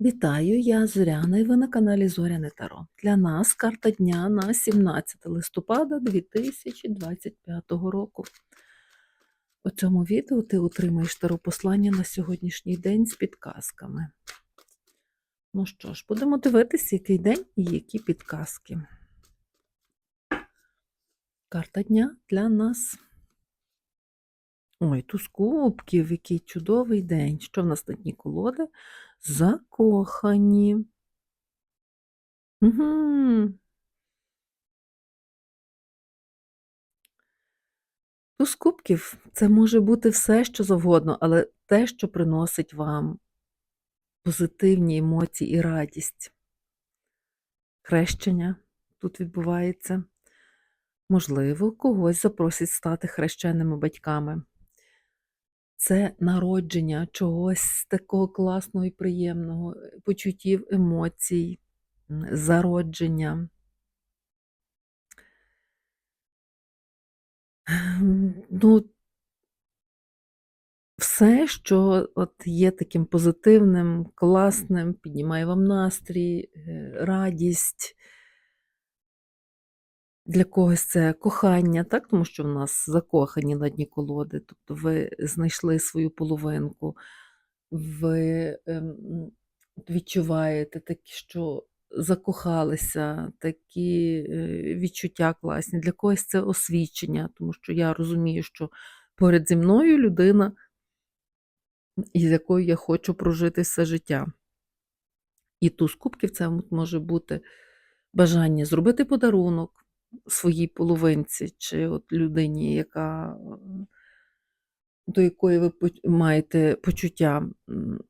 Вітаю, я Зоряна і ви на каналі Зоряне Таро. Для нас карта дня на 17 листопада 2025 року. У цьому відео ти отримаєш таро послання на сьогоднішній день з підказками. Ну що ж, будемо дивитися, який день і які підказки. Карта дня для нас. Ой, туз кубків, який чудовий день. Що в нас на дні колоди? Закохані. Угу. Туз кубків це може бути все, що завгодно, але те, що приносить вам позитивні емоції і радість. Хрещення тут відбувається. Можливо, когось запросять стати хрещеними батьками. Це народження чогось такого класного і приємного, почуттів, емоцій, зародження. Ну, все, що от є таким позитивним, класним, піднімає вам настрій, е, радість. Для когось це кохання, так? тому що в нас закохані на дні колоди, тобто ви знайшли свою половинку, ви ем, відчуваєте такі, що закохалися, такі е, відчуття класні. Для когось це освічення, тому що я розумію, що поряд зі мною людина, із якою я хочу прожити все життя. І туз кубків це може бути бажання зробити подарунок своїй половинці, чи от людині, яка, до якої ви маєте почуття,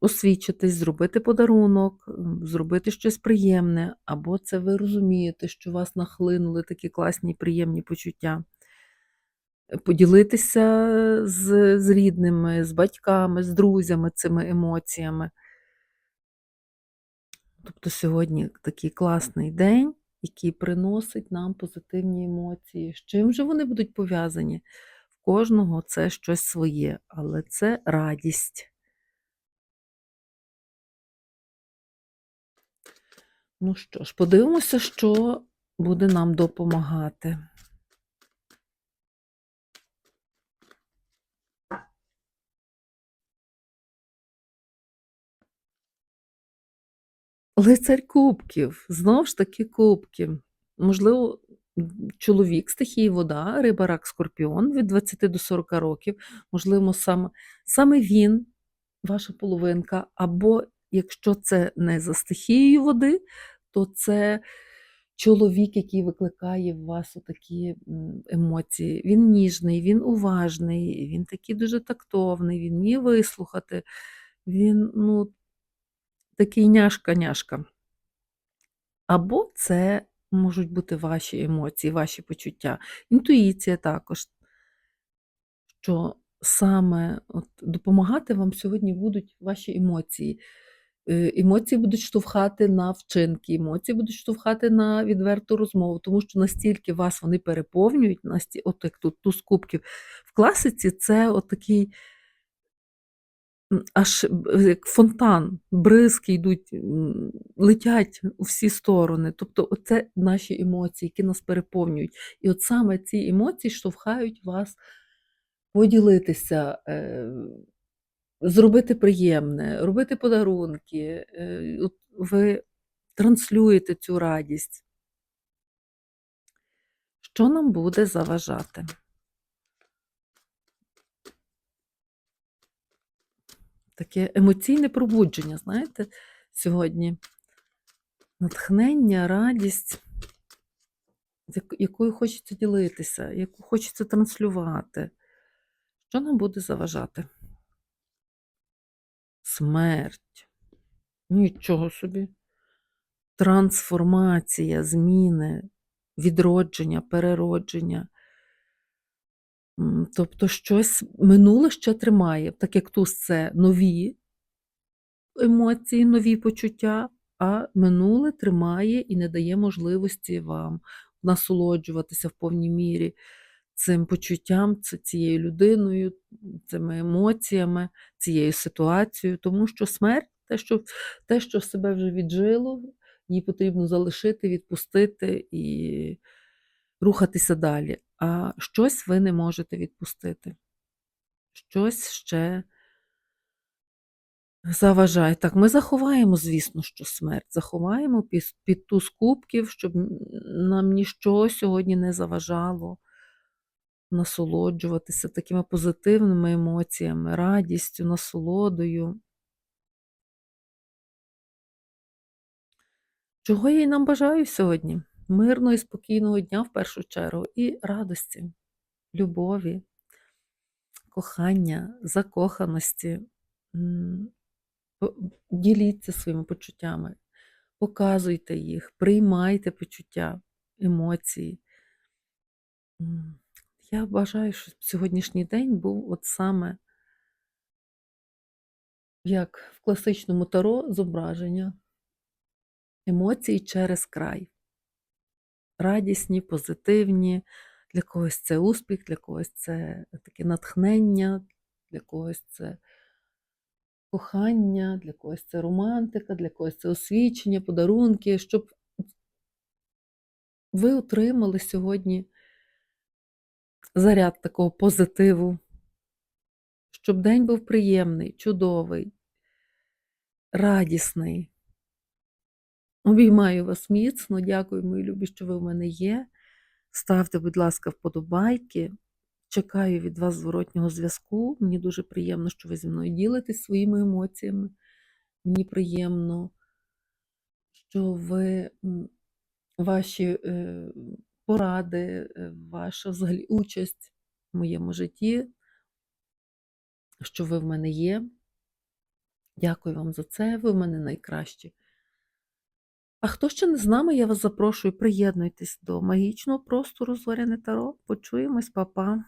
освічитись, зробити подарунок, зробити щось приємне, або це ви розумієте, що вас нахлинули такі класні, приємні почуття. Поділитися з, з рідними, з батьками, з друзями цими емоціями. Тобто сьогодні такий класний день, який приносить нам позитивні емоції. З чим же вони будуть пов'язані? В кожного це щось своє, але це радість. Ну що ж, подивимося, що буде нам допомагати. Лицарь кубків, знов ж таки кубки. Можливо, чоловік стихії вода, риба, рак, скорпіон від 20 до 40 років. Можливо, саме, саме він, ваша половинка, або якщо це не за стихією води, то це чоловік, який викликає в вас отакі м, емоції. Він ніжний, він уважний, він такий дуже тактовний, він вміє вислухати. Він, ну, такий няшка-няшка. Або це можуть бути ваші емоції, ваші почуття. Інтуїція також, що саме от допомагати вам сьогодні будуть ваші емоції. Е, Емоції будуть штовхати на вчинки, емоції будуть штовхати на відверту розмову, тому що настільки вас вони переповнюють, насті, от як тут туз кубків. В класиці це от такий аж як фонтан, бризки йдуть, летять у всі сторони. Тобто оце наші емоції, які нас переповнюють. І от саме ці емоції штовхають вас поділитися, е, зробити приємне, робити подарунки. Е, ви транслюєте цю радість. Що нам буде заважати? Таке емоційне пробудження, знаєте, сьогодні. Натхнення, радість, якою хочеться ділитися, яку хочеться транслювати. Що нам буде заважати? Смерть. Нічого собі. Трансформація, зміни, відродження, переродження. Тобто щось минуле ще тримає, так як туз це нові емоції, нові почуття, а минуле тримає і не дає можливості вам насолоджуватися в повній мірі цим почуттям, цією людиною, цими емоціями, цією ситуацією, тому що смерть Те, що, те, що себе вже віджило, її потрібно залишити, відпустити і рухатися далі. Щось ви не можете відпустити. Щось ще заважає. Так, ми заховаємо, звісно, що смерть. Заховаємо під, під туз кубків, щоб нам ніщо сьогодні не заважало насолоджуватися такими позитивними емоціями, радістю, насолодою. Чого я й нам бажаю сьогодні? Мирного і спокійного дня в першу чергу, і радості, любові, кохання, закоханості. Діліться своїми почуттями, показуйте їх, приймайте почуття, емоції. Я бажаю, щоб сьогоднішній день був от саме як в класичному таро зображення емоції через край. Радісні, позитивні, для когось це успіх, для когось це таке натхнення, для когось це кохання, для когось це романтика, для когось це освічення, подарунки, щоб ви отримали сьогодні заряд такого позитиву, щоб день був приємний, чудовий, радісний. Обіймаю вас міцно, дякую, мої любі, що ви в мене є. Ставте, будь ласка, вподобайки. Чекаю від вас зворотнього зв'язку. Мені дуже приємно, що ви зі мною ділитесь своїми емоціями. Мені приємно, що ви ваші е, поради, е, ваша взагалі участь в моєму житті, що ви в мене є. Дякую вам за це. Ви в мене найкращі. А хто ще не з нами, я вас запрошую, приєднуйтесь до магічного простору Зоряне Таро. Почуємось, па-па.